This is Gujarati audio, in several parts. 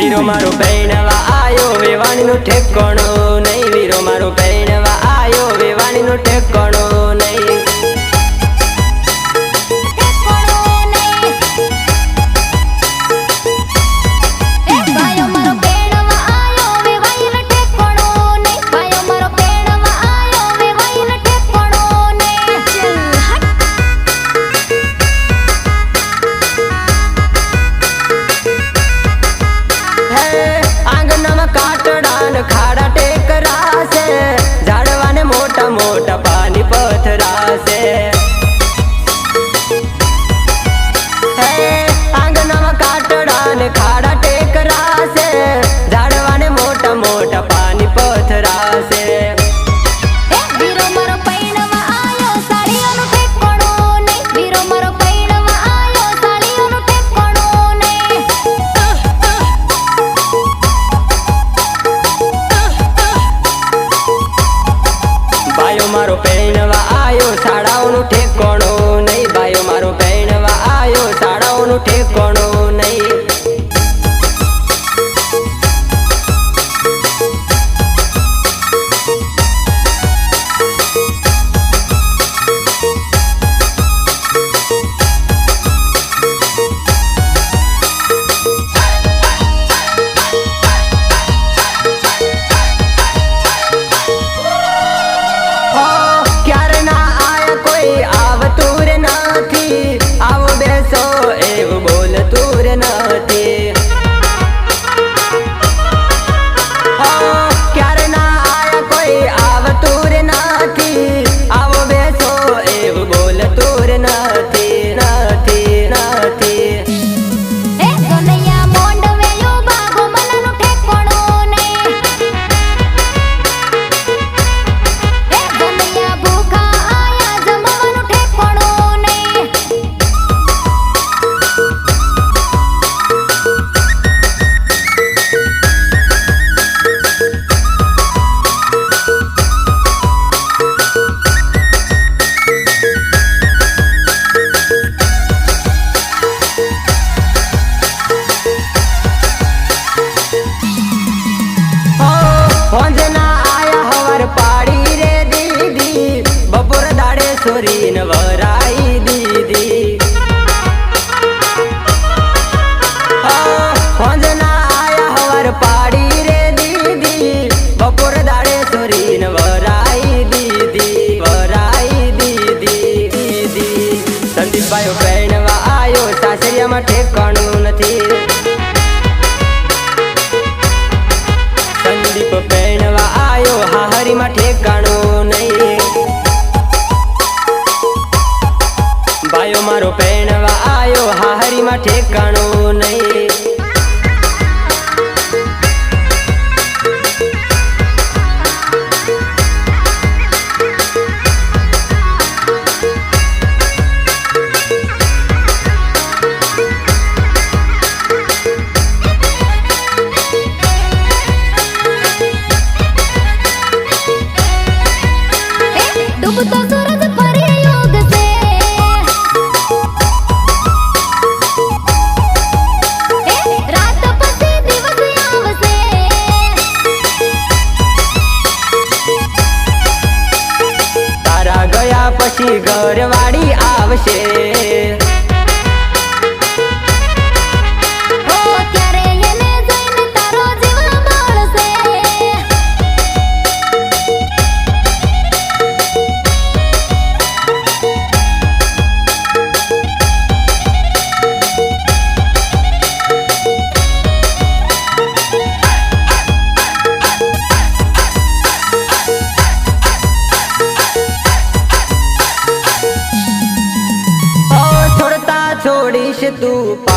વીરો મારો પૈણવા આયો વેવાણીનું ઠેકાણું નહીં. વીરો મારો પૈણવા આયો વેવાણીનું ઠેકાણું નહીં. Ai ઠેકાણ দু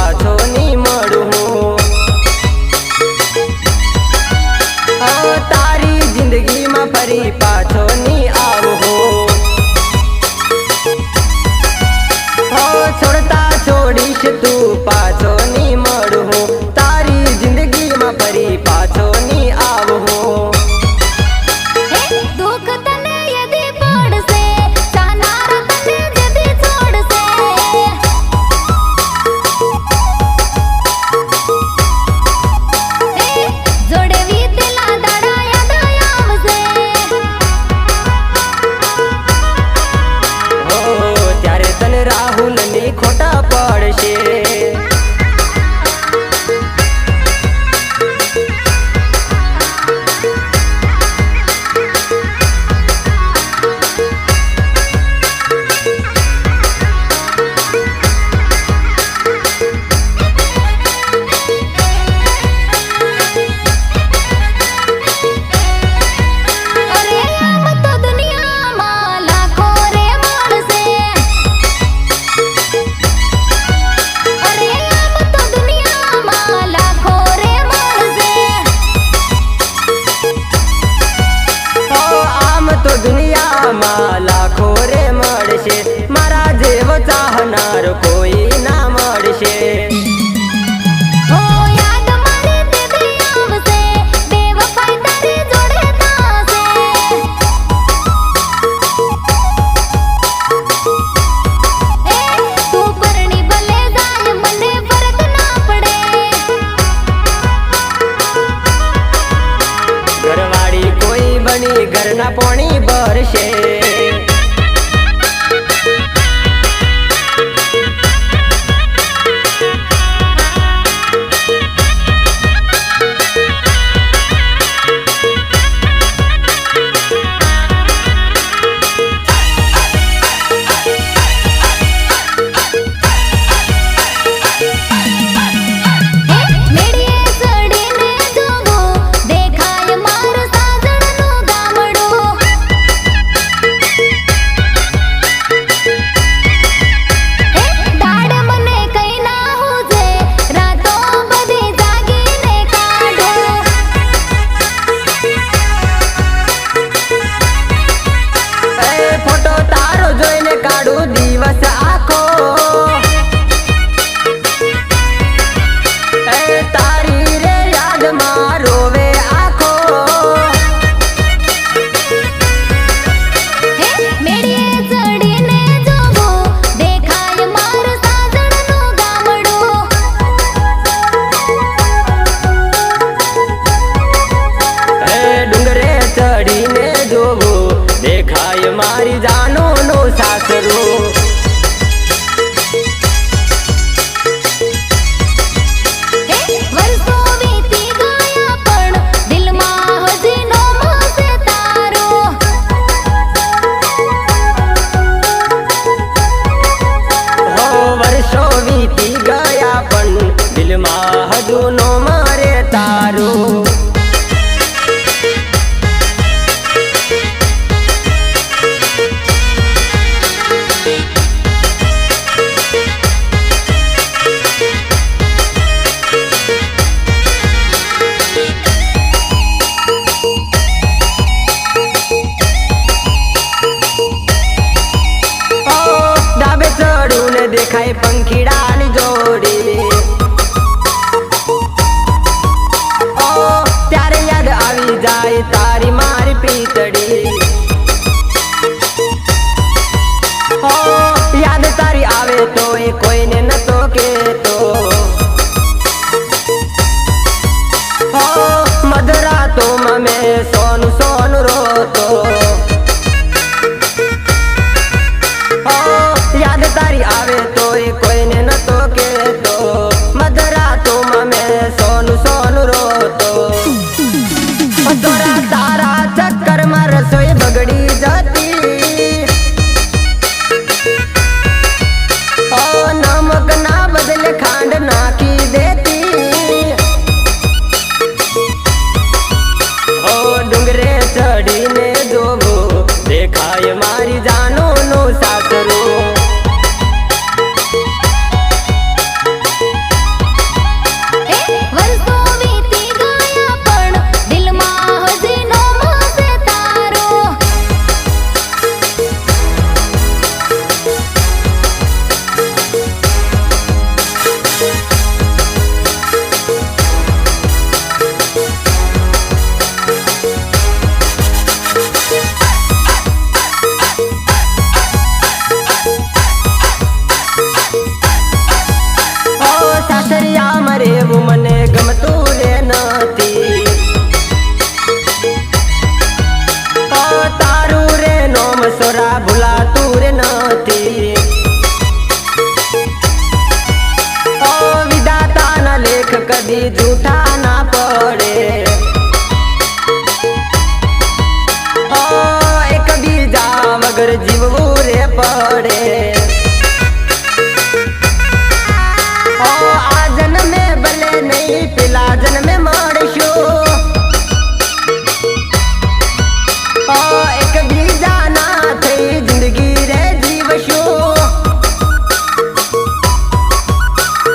ઘરના પોણી ભરશે.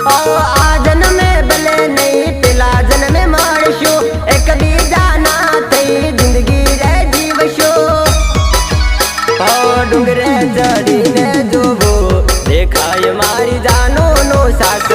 બાપાઓ આ જન્મે ભલે નહીં પેલા જન્મે મળશો એક બીજાના થઈ જિંદગી રે ડુંગરે ચડીને જોવો, દેખાય મારી જાનો નો સાથ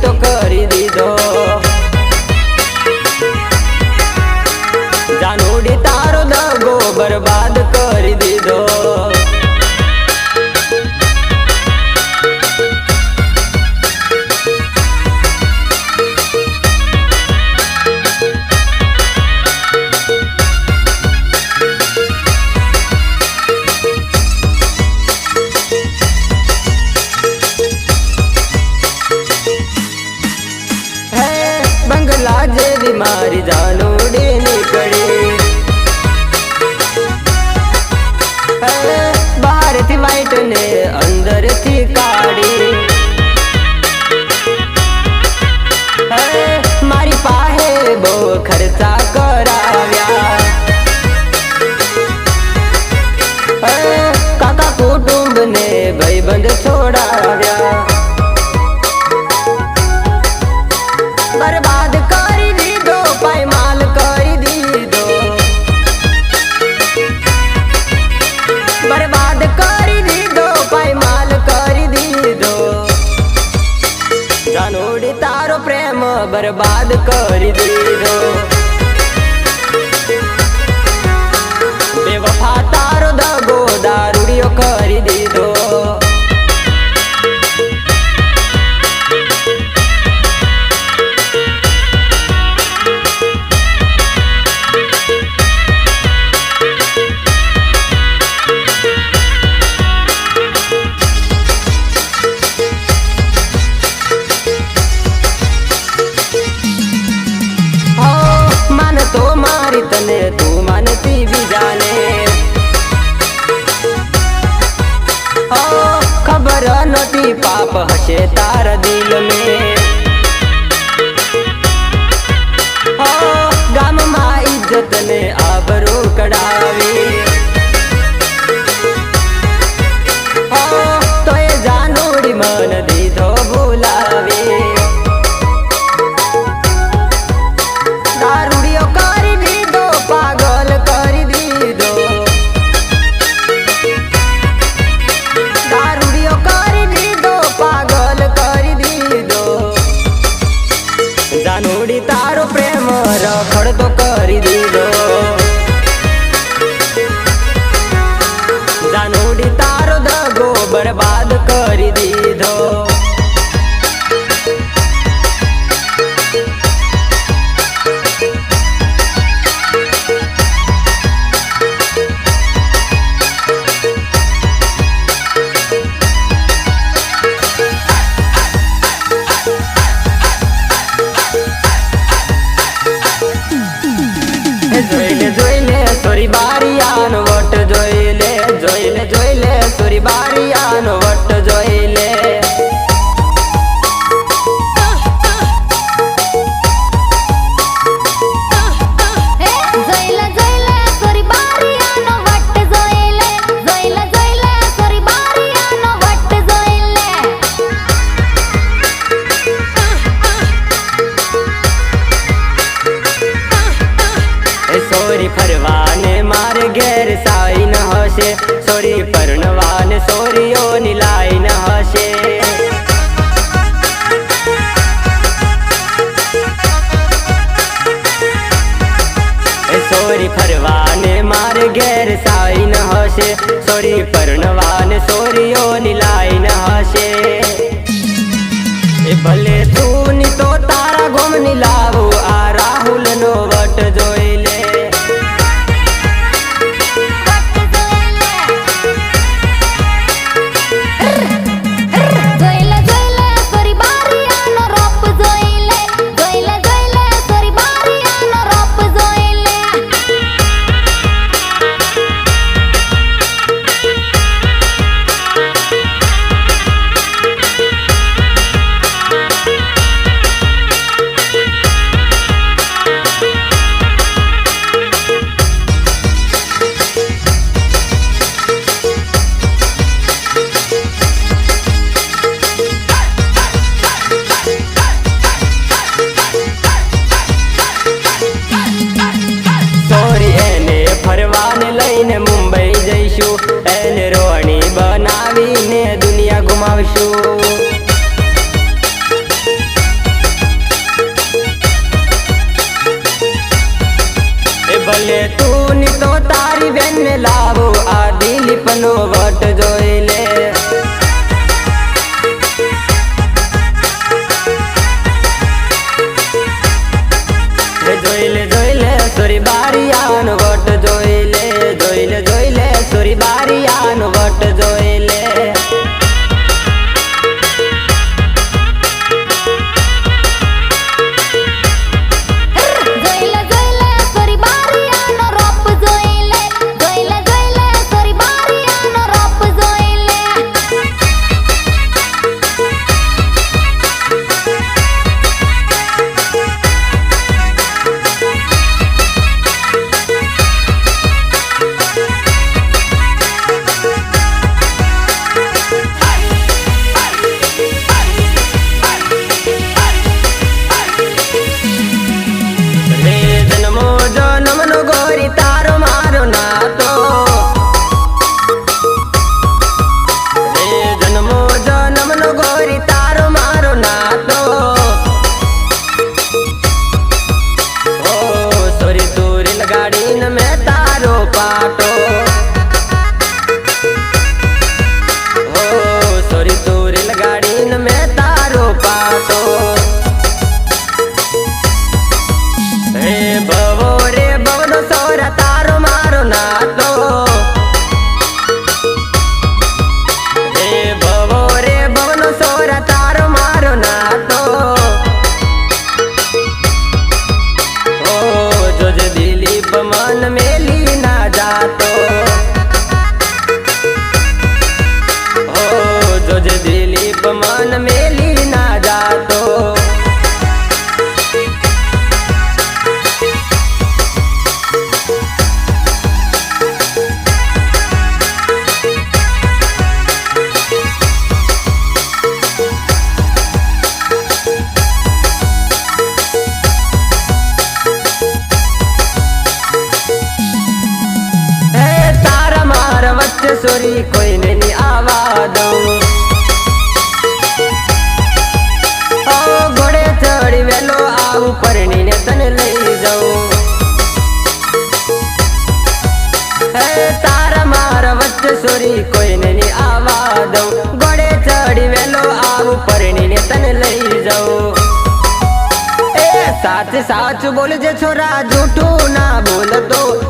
tocar. કાકા કુટુંબ ને ભાઈબંધ છોડાવ્યા. બરબાદ કરી દીધો, પાયમાલ કરી દીધો. બરબાદ કરી દીધો, પાયમાલ કરી દીધો. જાનોડી તારો પ્રેમ બરબાદ કરી દીધો. પાપ હશે તાર દિલ મેં बर्बाद સોરી ફરવાને મારે ઘેર સાઈન હશે. સોરી પરણવાને સોરીઓની લાઈન હશે. સોરી ફરવાને મારે ઘેર સાઈન હશે. સોરી પરણવા સાચું બોલજે છોરા જૂઠું ના બોલતો.